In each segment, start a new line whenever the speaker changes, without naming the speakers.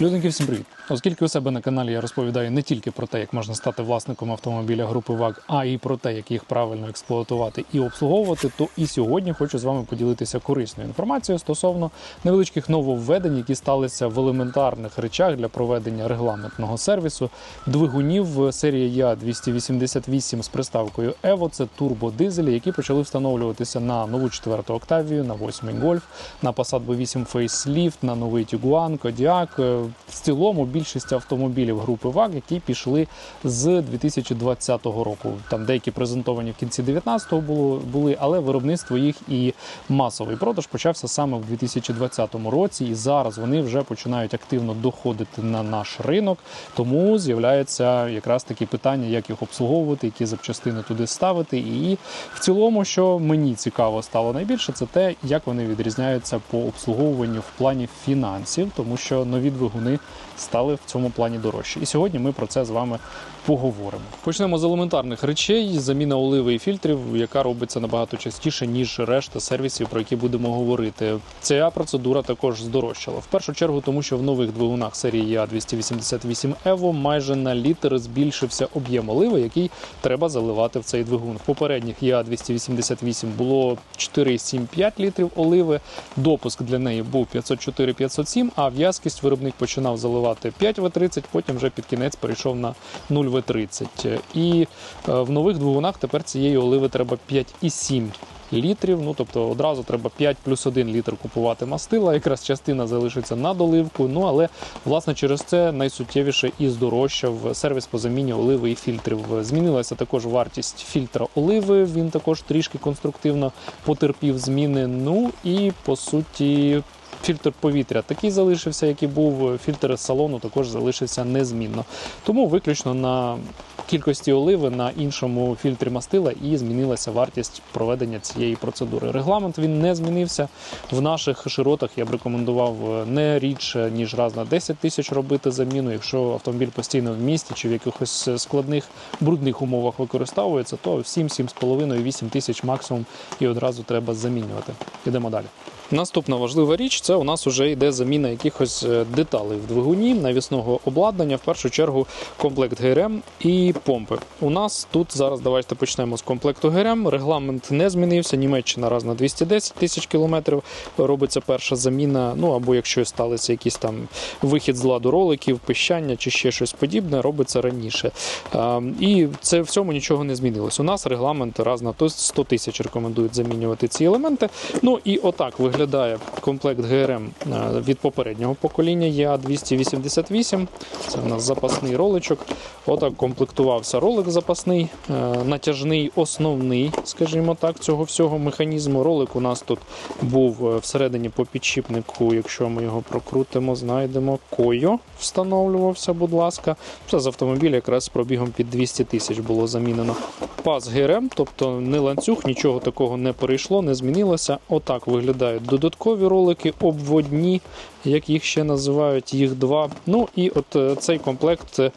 Людинки, всім привіт! Оскільки у себе на каналі я розповідаю не тільки про те, як можна стати власником автомобіля групи ВАГ, а й про те, як їх правильно експлуатувати і обслуговувати, то і сьогодні хочу з вами поділитися корисною інформацією стосовно невеличких нововведень, які сталися в елементарних речах для проведення регламентного сервісу двигунів серії Я 288 з приставкою Evo. Це турбодизелі, які почали встановлюватися на нову 4 Октавію, на 8 Golf, на Passat B8 Facelift, на новий Tiguan, Kodiaq. В цілому більшість автомобілів групи ВАГ, які пішли з 2020 року. Там деякі презентовані в кінці 19-го були, але виробництво їх і масовий продаж почався саме в 2020 році, і зараз вони вже починають активно доходити на наш ринок. Тому з'являється якраз такі питання, як їх обслуговувати, які запчастини туди ставити. І в цілому, що мені цікаво стало найбільше, це те, як вони відрізняються по обслуговуванню в плані фінансів, тому що нові двигуни стали в цьому плані дорожчі. І сьогодні ми про це з вами поговоримо. Почнемо з елементарних речей: заміна оливи і фільтрів, яка робиться набагато частіше ніж решта сервісів, про які будемо говорити. Ця процедура також здорожчала. В першу чергу, тому що в нових двигунах серії Я 288 Evo майже на літр збільшився об'єм оливи, який треба заливати в цей двигун. В попередніх Я 288 було 4,75 літрів оливи. Допуск для неї був 504-507, а в'язкість виробник починав заливати 5 В30, потім вже під кінець перейшов на 0 В30. І е, в нових двигунах тепер цієї оливи треба 5,7 літрів. Ну тобто одразу треба 5 плюс 1 літр купувати мастила. Якраз частина залишиться на доливку. Ну але власне через це найсуттєвіше і здорожчав сервіс по заміні оливи і фільтрів. Змінилася також вартість фільтра оливи. Він також трішки конструктивно потерпів зміни. Ну і по суті. Фільтр повітря такий залишився, який був. Фільтр салону також залишився незмінно. Тому виключно на кількості оливи на іншому фільтрі мастила і змінилася вартість проведення цієї процедури. Регламент він не змінився. В наших широтах я б рекомендував не рідше ніж раз на 10 тисяч робити заміну. Якщо автомобіль постійно в місті чи в якихось складних брудних умовах використовується, то 7-7,5-8 тисяч максимум і одразу треба замінювати. Ідемо далі. Наступна важлива річ це у нас вже йде заміна якихось е, деталей в двигуні, навісного обладнання, в першу чергу комплект ГРМ і помпи. У нас тут зараз давайте почнемо з комплекту ГРМ. Регламент не змінився. Німеччина раз на 210 тисяч кілометрів робиться перша заміна. Ну або якщо сталися якісь там вихід з ладу роликів, пищання чи ще щось подібне, робиться раніше. І це в цьому нічого не змінилось. У нас регламент раз на 100 тисяч рекомендують замінювати ці елементи. Ну і отак виглядає виглядає комплект ГРМ е, від попереднього покоління Я288. Це у нас запасний роличок. Отак комплектувався ролик запасний, е, натяжний, основний, скажімо так, цього всього механізму. Ролик у нас тут був е, всередині по підшипнику. Якщо ми його прокрутимо, знайдемо койо, встановлювався, будь ласка. Це з автомобіля якраз пробігом під 200 тисяч було замінено. Паз ГРМ, тобто не ланцюг, нічого такого не перейшло, не змінилося. Отак виглядають додаткові ролики, обводні, як їх ще називають, їх два. Ну і от е, цей комплект е,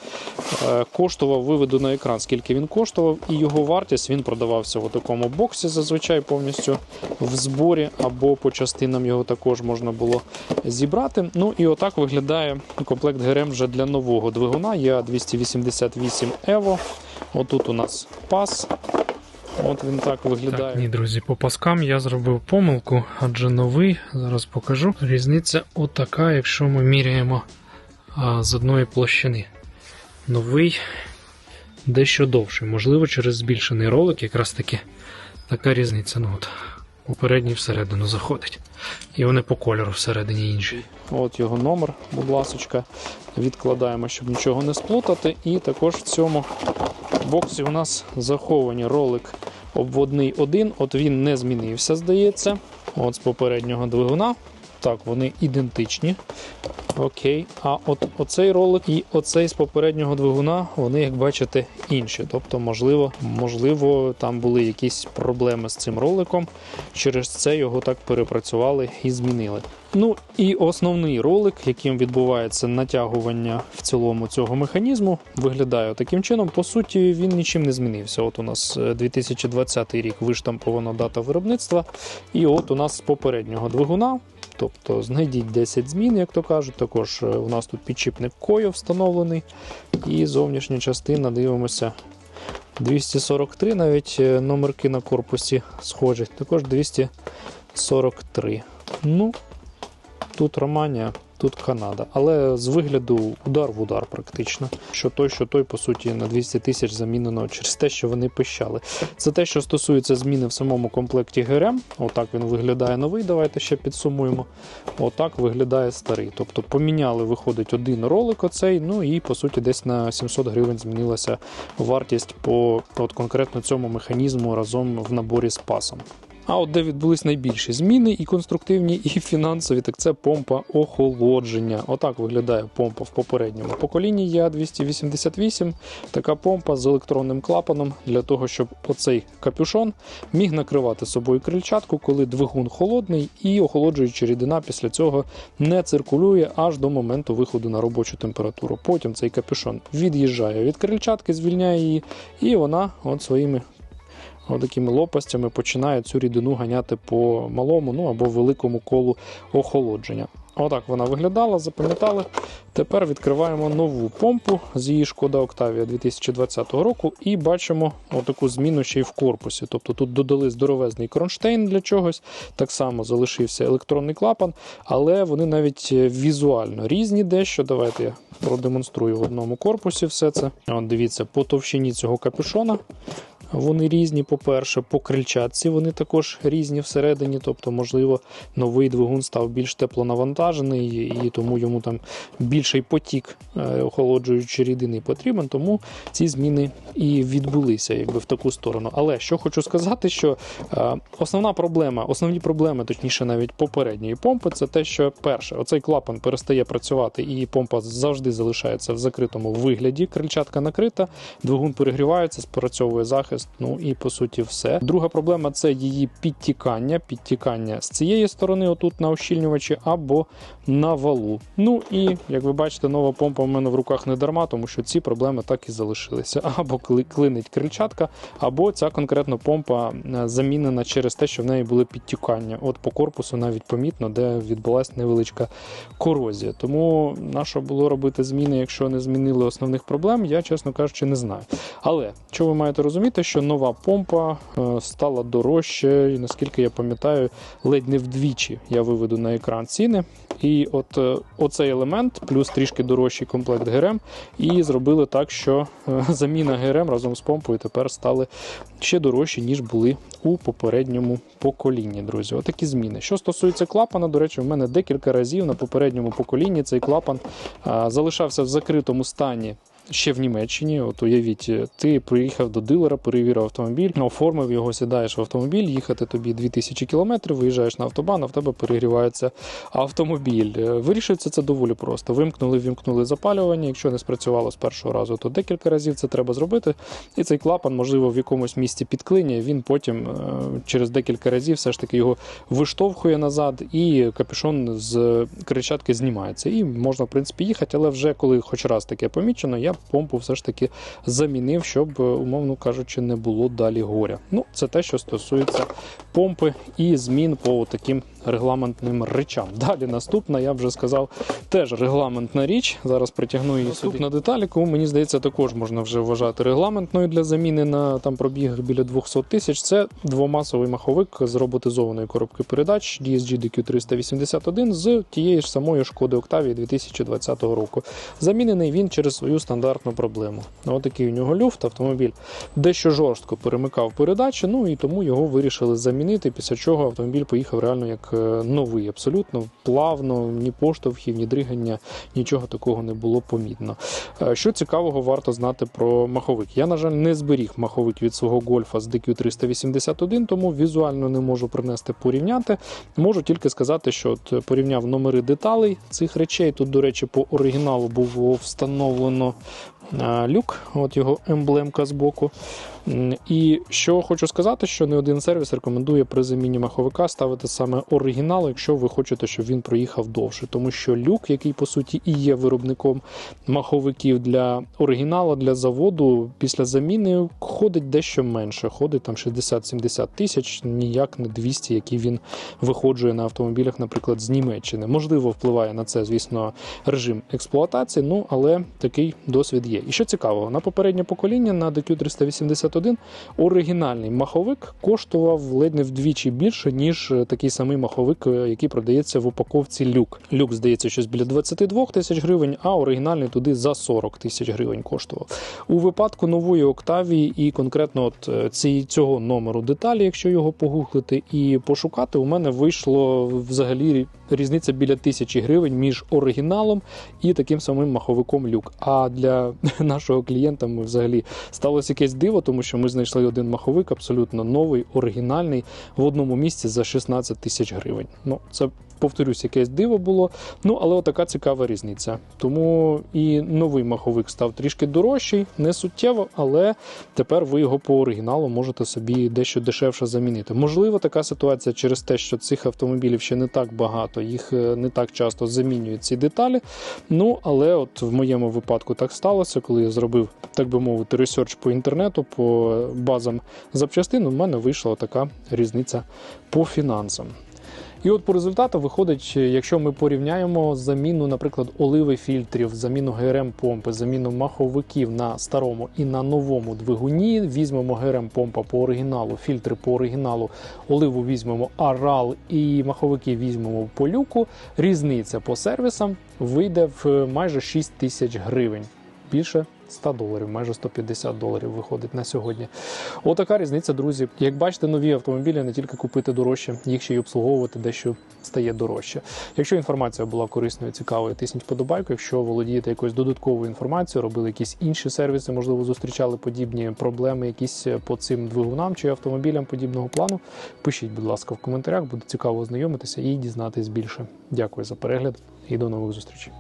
коштував виведу на екран, скільки він коштував, і його вартість він продавався в такому боксі, зазвичай повністю в зборі, або по частинам його також можна було зібрати. Ну і отак виглядає комплект ГРМ вже для нового двигуна. Я 288 Evo. Отут у нас пас. От він так виглядає.
Так, ні, друзі, по паскам я зробив помилку, адже новий, зараз покажу. Різниця отака, якщо ми міряємо а, з одної площини. Новий дещо довший. Можливо, через збільшений ролик якраз таки така різниця. Ну от, Попередній всередину заходить. І вони по кольору всередині інші.
От його номер, будь ласочка. Відкладаємо, щоб нічого не сплутати. І також в цьому боксі у нас заховані ролик обводний 1. От він не змінився, здається. От з попереднього двигуна. Так, вони ідентичні. Окей. А от оцей ролик і оцей з попереднього двигуна, вони, як бачите, інші. Тобто, можливо, можливо, там були якісь проблеми з цим роликом. Через це його так перепрацювали і змінили. Ну і основний ролик, яким відбувається натягування в цілому цього механізму, виглядає таким чином. По суті, він нічим не змінився. От у нас 2020 рік виштампована дата виробництва, і от у нас з попереднього двигуна. Тобто знайдіть 10 змін, як то кажуть. Також е, у нас тут підчіпник Кою встановлений. І зовнішня частина дивимося. 243, навіть е, номерки на корпусі схожі. Також 243. Ну, тут Романія, тут Канада. Але з вигляду удар в удар практично. Що той, що той, по суті, на 200 тисяч замінено через те, що вони пищали. Це те, що стосується зміни в самому комплекті ГРМ. Отак він виглядає новий. Давайте ще підсумуємо. Отак виглядає старий. Тобто поміняли, виходить, один ролик оцей, ну і по суті десь на 700 гривень змінилася вартість по от конкретно цьому механізму разом в наборі з пасом. А от де відбулись найбільші зміни, і конструктивні, і фінансові, так це помпа охолодження. Отак виглядає помпа в попередньому поколінні Я288. Така помпа з електронним клапаном для того, щоб оцей капюшон міг накривати собою крильчатку, коли двигун холодний, і охолоджуюча рідина після цього не циркулює аж до моменту виходу на робочу температуру. Потім цей капюшон від'їжджає від крильчатки, звільняє її, і вона от своїми такими лопастями починає цю рідину ганяти по малому ну або великому колу охолодження. Отак вона виглядала, запам'ятали. Тепер відкриваємо нову помпу з її шкода Octavia 2020 року і бачимо отаку зміну ще й в корпусі. Тобто тут додали здоровезний кронштейн для чогось, так само залишився електронний клапан, але вони навіть візуально різні дещо. Давайте я продемонструю в одному корпусі все це. От дивіться, по товщині цього капюшона. Вони різні, по-перше, по крильчатці вони також різні всередині. Тобто, можливо, новий двигун став більш теплонавантажений, і тому йому там більший потік е, охолоджуючої рідини потрібен. Тому ці зміни і відбулися якби в таку сторону. Але що хочу сказати, що е, основна проблема, основні проблеми, точніше, навіть попередньої помпи, це те, що перше, оцей клапан перестає працювати, і помпа завжди залишається в закритому вигляді. Крильчатка накрита, двигун перегрівається, спрацьовує захист. Ну і по суті, все. Друга проблема це її підтікання, підтікання з цієї сторони, отут на ощільнювачі, або на валу. Ну і як ви бачите, нова помпа в мене в руках не дарма, тому що ці проблеми так і залишилися. Або клинить крильчатка, або ця конкретно помпа е, замінена через те, що в неї були підтікання. От по корпусу навіть помітно, де відбулася невеличка корозія. Тому на що було робити зміни, якщо не змінили основних проблем, я чесно кажучи, не знаю. Але що ви маєте розуміти, що нова помпа е, стала дорожче, і наскільки я пам'ятаю, ледь не вдвічі я виведу на екран ціни. І от е, оцей елемент, плюс трішки дорожчий комплект ГРМ, і зробили так, що е, заміна ГРМ разом з помпою тепер стали ще дорожчі, ніж були у попередньому поколінні, друзі. Отакі зміни. Що стосується клапана, до речі, в мене декілька разів на попередньому поколінні цей клапан залишався в закритому стані. Ще в Німеччині, от уявіть, ти приїхав до дилера, перевірив автомобіль, оформив його, сідаєш в автомобіль, їхати тобі 2000 кілометрів, виїжджаєш на автобан, а в тебе перегрівається автомобіль. Е, Вирішується це доволі просто. Вимкнули, вімкнули запалювання. Якщо не спрацювало з першого разу, то декілька разів це треба зробити. І цей клапан, можливо, в якомусь місці підклиняє. Він потім е, через декілька разів все ж таки його виштовхує назад, і капюшон з кричатки знімається. І можна, в принципі, їхати, але вже коли хоч раз таке помічено, я помпу все ж таки замінив, щоб, умовно кажучи, не було далі горя. Ну, це те, що стосується помпи і змін по таким регламентним речам. Далі наступна, я вже сказав, теж регламентна річ. Зараз притягну її сюди. на деталь, яку мені здається, також можна вже вважати регламентною для заміни на там пробіг біля 200 тисяч. Це двомасовий маховик з роботизованої коробки передач DSG DQ381 з тієї ж самої шкоди Octavia 2020 року. Замінений він через свою стандартну проблему. Отакий у нього люфт, автомобіль дещо жорстко перемикав передачі, ну і тому його вирішили замінити. Після чого автомобіль поїхав реально як новий, абсолютно плавно, ні поштовхів, ні дригання, нічого такого не було помітно. Е, Що цікавого варто знати про маховик? Я, на жаль, не зберіг маховик від свого гольфа з DQ381, тому візуально не можу принести порівняти. Можу тільки сказати, що от порівняв номери деталей цих речей. Тут, до речі, по оригіналу було встановлено е, люк, от його емблемка збоку. М, І що хочу сказати, що не один сервіс рекомендує при заміні маховика ставити саме оригінал, якщо ви хочете, щоб він проїхав довше. Тому що люк, який по суті і є виробником маховиків для оригіналу, для заводу, після заміни ходить дещо менше. Ходить там 60-70 тисяч, ніяк не 200, які він виходжує на автомобілях, наприклад, з Німеччини. Можливо, впливає на це, звісно, режим експлуатації, ну але такий досвід є. І що цікаво, на попереднє покоління на DQ381 оригінальний маховик коштував ледь не вдвічі більше, ніж е, такий самий маховик, е, який продається в упаковці люк. Люк, здається, щось біля 22 тисяч гривень, а оригінальний туди за 40 тисяч гривень коштував. У випадку нової Октавії і конкретно от е, ці, цього номеру деталі, якщо його погуглити і пошукати, у мене вийшло взагалі різниця біля тисячі гривень між оригіналом і таким самим маховиком люк. А для нашого клієнта ми взагалі сталося якесь диво, тому що ми знайшли один маховик абсолютно новий, оригінальний в одному місці за 16 тисяч гривень. Ну, це повторюсь, якесь диво було. Ну, але отака цікава різниця. Тому і новий маховик став трішки дорожчий, не суттєво, але тепер ви його по оригіналу можете собі дещо дешевше замінити. Можливо, така ситуація через те, що цих автомобілів ще не так багато, їх е, не так часто замінюють ці деталі. Ну, але от в моєму випадку так сталося, коли я зробив, так би мовити, ресерч по інтернету, по базам запчастин, у мене вийшла така різниця по фінансам. І от по результату виходить, якщо ми порівняємо заміну, наприклад, оливи фільтрів, заміну ГРМ помпи, заміну маховиків на старому і на новому двигуні, візьмемо ГРМ помпа по оригіналу, фільтри по оригіналу, оливу візьмемо арал і маховики візьмемо по люку. Різниця по сервісам вийде в майже 6 тисяч гривень. Більше 100 доларів, майже 150 доларів виходить на сьогодні. Отака різниця, друзі. Як бачите, нові автомобілі не тільки купити дорожче, їх ще й обслуговувати дещо стає дорожче. Якщо інформація була корисною, цікавою, тисніть подобайку. Якщо володієте якоюсь додатковою інформацією, робили якісь інші сервіси, можливо, зустрічали подібні проблеми, якісь по цим двигунам чи автомобілям подібного плану. Пишіть, будь ласка, в коментарях, буде цікаво ознайомитися і дізнатись більше. Дякую за перегляд і до нових зустрічей.